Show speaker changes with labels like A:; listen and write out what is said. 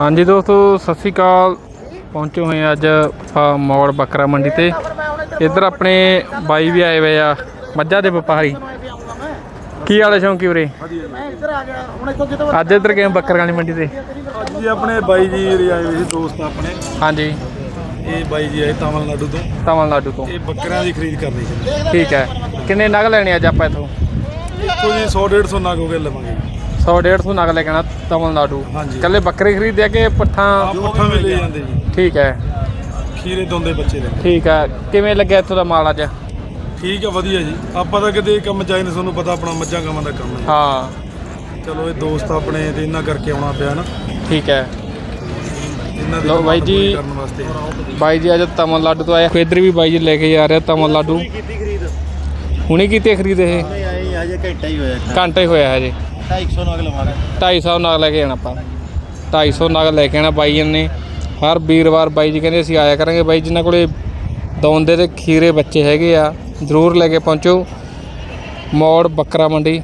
A: ਹਾਂਜੀ ਦੋਸਤੋ ਸਤਿ ਸ਼੍ਰੀ ਅਕਾਲ। ਪਹੁੰਚੇ ਹੋਏ ਅੱਜ ਮੌੜ ਬੱਕਰਾ ਮੰਡੀ ਤੇ। ਇੱਧਰ ਆਪਣੇ ਬਾਈ ਵੀ ਆਏ ਹੋਏ ਆ ਮੱਝਾਂ ਦੇ ਵਪਾਰੀ। ਕੀ ਹਾਲ ਹੈ ਸ਼ੌਂਕੀ ਵੀਰੇ? ਅੱਜ ਇੱਧਰ ਗਏ ਬੱਕਰਾਂ ਵਾਲੀ ਮੰਡੀ ਤੇ?
B: ਅੱਜ ਜੀ ਆਪਣੇ ਬਾਈ ਜੀ ਆਏ ਹੋਏ ਸੀ ਦੋਸਤ ਆਪਣੇ।
A: ਹਾਂਜੀ।
B: ਇਹ ਬਾਈ ਜੀ ਆਏ ਤਾਮਿਲਨਾਡੂ ਤੋਂ।
A: ਤਾਮਿਲਨਾਡੂ ਤੋਂ।
B: ਇਹ ਬੱਕਰਿਆਂ ਦੀ ਖਰੀਦ ਕਰਨੀ ਸੀ।
A: ਠੀਕ ਹੈ। ਕਿੰਨੇ ਨਗ ਲੈਣੇ ਅੱਜ ਆਪਾਂ ਇਥੋਂ?
B: ਇੱਥੋਂ ਜੀ 100 150 ਨਗ ਹੋ ਗਏ ਲਵਾਂਗੇ।
A: 100 150 ਨਗ ਲੈ ਕੇ ਆਣਾ ਤਾਮਿਲਨਾਡੂ।
B: ਹਾਂਜੀ।
A: ਕੱਲੇ ਬੱਕਰੇ ਖਰੀਦਿਆ ਕਿ ਪੱਠਾਂ?
B: ਪੱਠਾਂ ਵੀ ਲੈ ਜਾਂਦੇ ਜੀ।
A: ਠੀਕ ਹੈ।
B: ਖੀਰੇ ਦੋਂਦੇ ਬੱਚੇ ਲੈ
A: ਠੀਕ ਹੈ। ਕਿਵੇਂ ਲੱਗਿਆ ਇੱਥੋਂ ਦਾ ਮਾਲ ਅੱਜ?
B: ਠੀਕ ਹੈ ਵਧੀਆ ਜੀ। ਆਪਾਂ ਤਾਂ ਕਿਤੇ ਇਹ ਕੰਮ ਚਾਹੀਏ ਨੇ ਤੁਹਾਨੂੰ ਪਤਾ ਆਪਣਾ ਮੱਝਾਂ ਗਾਵਾਂ ਦਾ ਕੰਮ ਹੈ।
A: ਹਾਂ।
B: ਚਲੋ ਇਹ ਦੋਸਤ ਆਪਣੇ ਤੇ ਇਹਨਾਂ ਕਰਕੇ ਆਉਣਾ ਪਿਆ ਨਾ।
A: ਠੀਕ ਹੈ।
B: ਇਹਨਾਂ ਦੀ
A: ਲਓ ਬਾਈ ਜੀ।
B: ਪੂਰੀ ਕਰਨ ਵਾਸਤੇ।
A: ਬਾਈ ਜੀ ਅੱਜ ਤਮਿਲਨਾਡੂ ਤੋਂ ਆਏ ਇੱਧਰ ਵੀ ਬਾਈ ਜੀ ਲੈ ਕੇ ਜਾ ਰਿਹਾ ਤਮਿਲਨਾਡੂ।
C: ਕੀਤੀ ਖਰੀਦ।
A: ਹੁਣੇ ਕੀਤੇ ਖਰੀਦ ਇਹ?
C: ਆਏ ਹਜੇ ਘੰਟਾ ਹੀ ਹੋਇਆ।
A: ਘੰਟਾ ਹੀ ਹੋਇਆ ਹਜੇ।
C: 250 ਨਾਲ ਲਵਾਂਗੇ
A: 250 ਨਗ ਲੈ ਕੇ ਜਾਣਾ ਆਪਾਂ। 250 ਨਗ ਲੈ ਕੇ ਆਣਾ ਬਾਈ ਜੀ ਨੇ ਹਰ ਵੀਰਵਾਰ ਬਾਈ ਜੀ ਕਹਿੰਦੇ ਅਸੀਂ ਆਇਆ ਕਰਾਂਗੇ। ਬਾਈ ਜਿਨ੍ਹਾਂ ਕੋਲੇ ਦੌਂਦੇ ਤੇ ਖੀਰੇ ਬੱਚੇ ਹੈਗੇ ਆ, ਜ਼ਰੂਰ ਲੈ ਕੇ ਪਹੁੰਚੋ। ਮੋੜ ਬੱਕਰਾ ਮੰਡੀ।